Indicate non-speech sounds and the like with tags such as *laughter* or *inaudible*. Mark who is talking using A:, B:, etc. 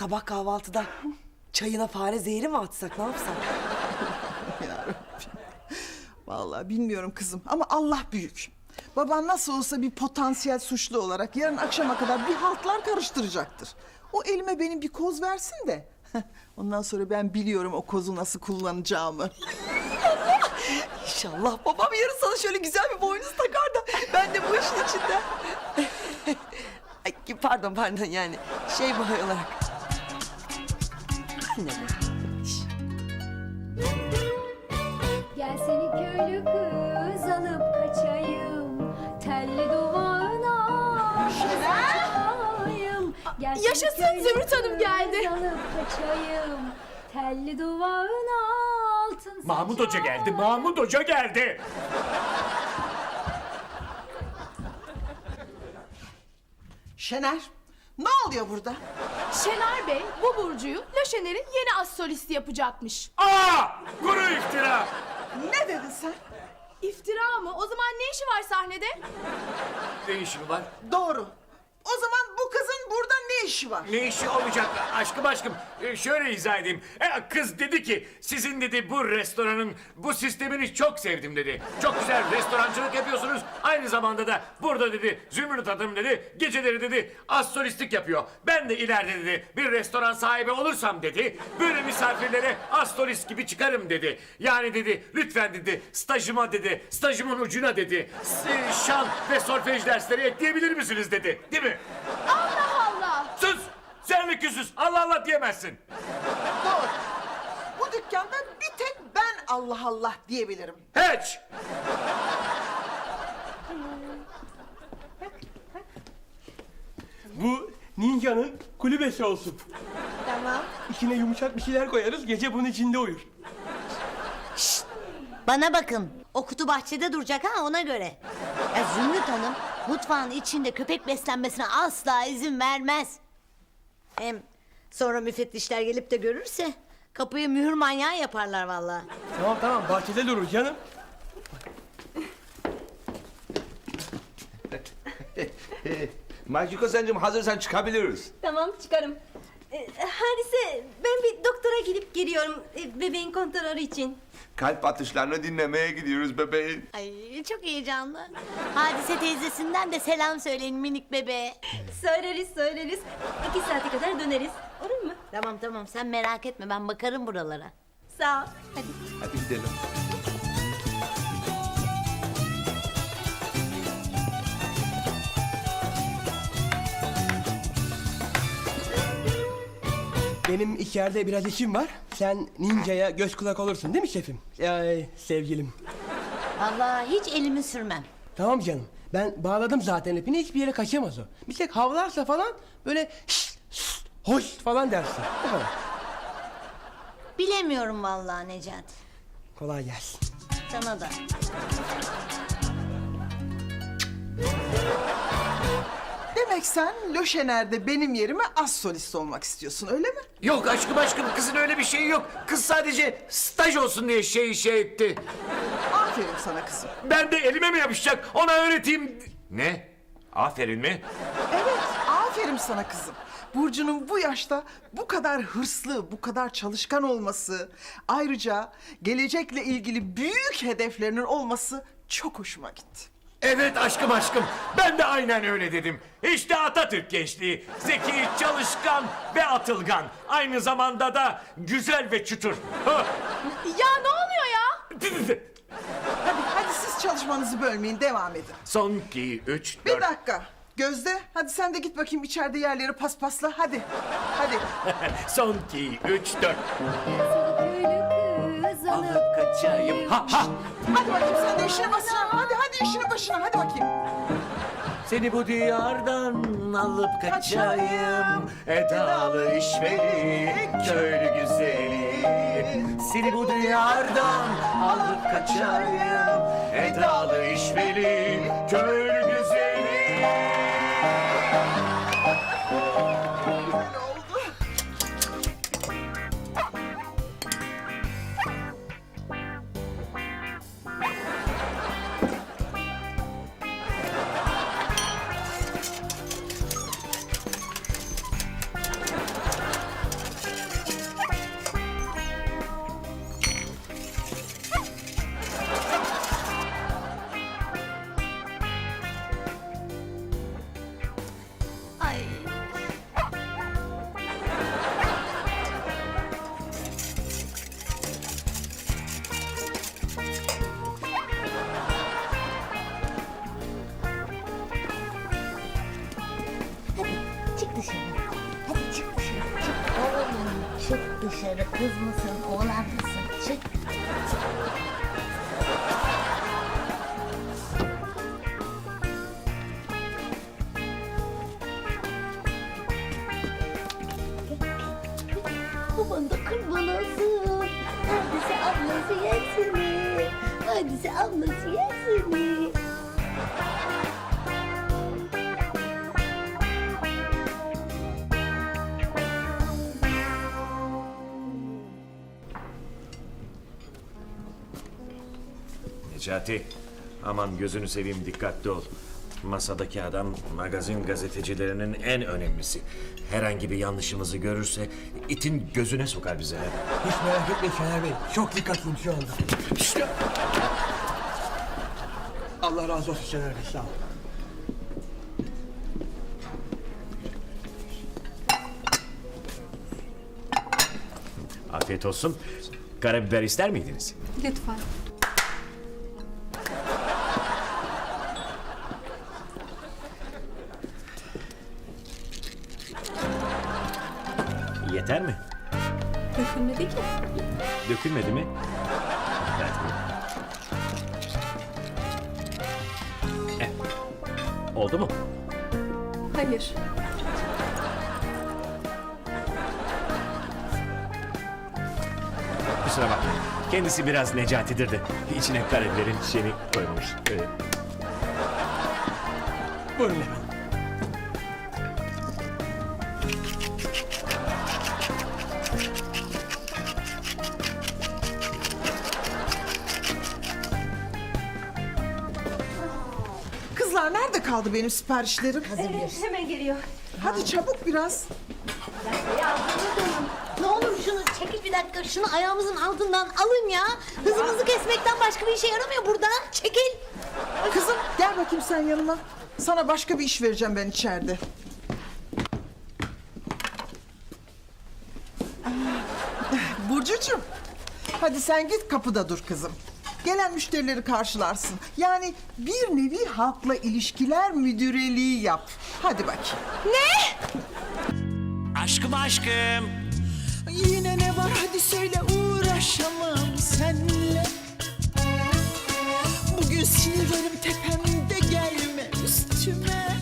A: sabah kahvaltıda çayına fare zehri mi atsak ne yapsak? *laughs*
B: Vallahi bilmiyorum kızım ama Allah büyük. Baban nasıl olsa bir potansiyel suçlu olarak yarın akşama kadar bir haltlar karıştıracaktır. O elime benim bir koz versin de. *laughs* Ondan sonra ben biliyorum o kozu nasıl kullanacağımı. *laughs*
A: İnşallah babam yarın sana şöyle güzel bir boynuz takar da ben de bu işin içinde. Ay, pardon pardon yani şey boy olarak. Be. Şş.
C: Gel seni köylü kız alıp kaçayım Telli duvağına kaçayım Gel seni
D: Yaşasın,
C: köylü
D: Zümrüt Hanım
C: kız
D: geldi.
C: alıp kaçayım Telli duvağına altın
E: Mahmut
C: saçar.
E: Hoca geldi, Mahmut Hoca geldi.
B: Şener ne oluyor burada?
D: Şener Bey bu Burcu'yu Löşener'in yeni as solisti yapacakmış.
E: Aa! Kuru iftira!
B: Ne dedin sen?
D: İftira mı? O zaman ne işi var sahnede?
E: Ne işi var?
B: Doğru. O zaman bu kızın burada ne işi var?
E: Ne işi olacak aşkım aşkım? Ee, şöyle izah edeyim. E, kız dedi ki sizin dedi bu restoranın bu sistemini çok sevdim dedi. Çok güzel restorancılık yapıyorsunuz. Aynı zamanda da burada dedi Zümrüt Hanım dedi geceleri dedi astrolistlik yapıyor. Ben de ileride dedi bir restoran sahibi olursam dedi böyle misafirlere astrolist gibi çıkarım dedi. Yani dedi lütfen dedi stajıma dedi stajımın ucuna dedi s- şan ve solfej dersleri ekleyebilir misiniz dedi. Değil mi? Sus! De küsüz. Allah Allah diyemezsin.
B: Doğru. Bu dükkanda bir tek ben Allah Allah diyebilirim.
E: Hiç!
F: Bu Ninja'nın kulübesi olsun.
G: Tamam.
F: İçine yumuşak bir şeyler koyarız, gece bunun içinde uyur.
G: Bana bakın. O kutu bahçede duracak ha ona göre. Ya Zümrüt Hanım mutfağın içinde köpek beslenmesine asla izin vermez. Hem sonra müfettişler gelip de görürse kapıyı mühür manyağı yaparlar vallahi.
F: Tamam tamam, bahçede durur canım. *laughs*
H: Makiko sencim hazırsan çıkabiliriz.
I: Tamam çıkarım. Ee, Harise ben bir doktora gidip geliyorum e, bebeğin kontrolü için.
H: Kalp atışlarını dinlemeye gidiyoruz bebeğim.
G: Ay çok heyecanlı. Hadise teyzesinden de selam söyleyin minik bebeğe.
I: Söyleriz söyleriz. İki saate kadar döneriz. Olur mu?
G: Tamam tamam sen merak etme ben bakarım buralara.
I: Sağ ol. Hadi.
H: Hadi gidelim.
F: Benim içeride biraz işim var. Sen Ninja'ya göz kulak olursun değil mi şefim? Ay sevgilim.
G: Vallahi hiç elimi sürmem.
F: Tamam canım. Ben bağladım zaten ipini, hiçbir yere kaçamaz o. Bir tek havlarsa falan böyle şşt, şşt, hoş falan dersin. Kadar.
G: Bilemiyorum vallahi Necati.
F: Kolay gelsin.
G: Sana da.
B: Demek sen Löşener'de benim yerime az solist olmak istiyorsun öyle mi?
E: Yok aşkım aşkım kızın öyle bir şeyi yok. Kız sadece staj olsun diye şey şey etti.
B: Aferin sana kızım.
E: Ben de elime mi yapışacak ona öğreteyim. Ne? Aferin mi?
B: Evet, aferin sana kızım. Burcu'nun bu yaşta bu kadar hırslı, bu kadar çalışkan olması... ...ayrıca gelecekle ilgili büyük hedeflerinin olması çok hoşuma gitti.
E: Evet aşkım aşkım. Ben de aynen öyle dedim. İşte Atatürk gençliği. Zeki, çalışkan ve atılgan. Aynı zamanda da güzel ve çutur.
D: Ya ne oluyor ya?
B: Hadi, hadi siz çalışmanızı bölmeyin, devam edin.
E: Son iki, üç,
B: Bir
E: dört.
B: dakika. Gözde, hadi sen de git bakayım içeride yerleri paspasla. Hadi, hadi. *laughs*
E: Son iki, üç, dört.
C: Alıp
E: kaçayım. Ha ha.
B: Hadi bakayım sen de işine başına. Hadi, başına. Hadi bakayım.
E: Seni bu diyardan alıp kaçayım Edalı işveri, köylü güzeli Seni bu diyardan alıp kaçayım Edalı işveri,
G: dışarı kız mısın oğlan mısın? Çık. Baban da olsun. Hadise ablası yersin mi? Hadise ablası yersin mi?
E: Necati, aman gözünü seveyim dikkatli ol. Masadaki adam magazin gazetecilerinin en önemlisi. Herhangi bir yanlışımızı görürse itin gözüne sokar bize.
F: Hiç merak etmeyin Şener Bey. Çok dikkatliyim şu anda. İşte. Allah razı olsun Şener Bey. Sağ ol.
E: Afiyet olsun. Karabiber ister miydiniz?
I: Lütfen.
E: Yeter mi?
I: Dökülmedi ki.
E: Dökülmedi mi? Evet. Eh, Oldu mu?
I: Hayır.
E: Kusura bakma. Kendisi biraz Necati'dir de içine karabiberin şeyini koymamış. Öyle.
F: Buyurun efendim.
B: Kaldı benim siparişlerim?
I: Hemen geliyor.
B: Hadi çabuk biraz.
G: Ya ne olur şunu çekil bir dakika. Şunu ayağımızın altından alın ya. Hızımızı kesmekten başka bir işe yaramıyor burada. Çekil.
B: Kızım gel bakayım sen yanıma. Sana başka bir iş vereceğim ben içeride. Burcucuğum. Hadi sen git kapıda dur kızım. Gelen müşterileri karşılarsın. Yani bir nevi halkla ilişkiler müdüreliği yap. Hadi bakayım. Ne?
J: Aşkım aşkım.
B: Yine ne var hadi söyle uğraşamam senle. Bugün sinirlerim tepemde gelme üstüme.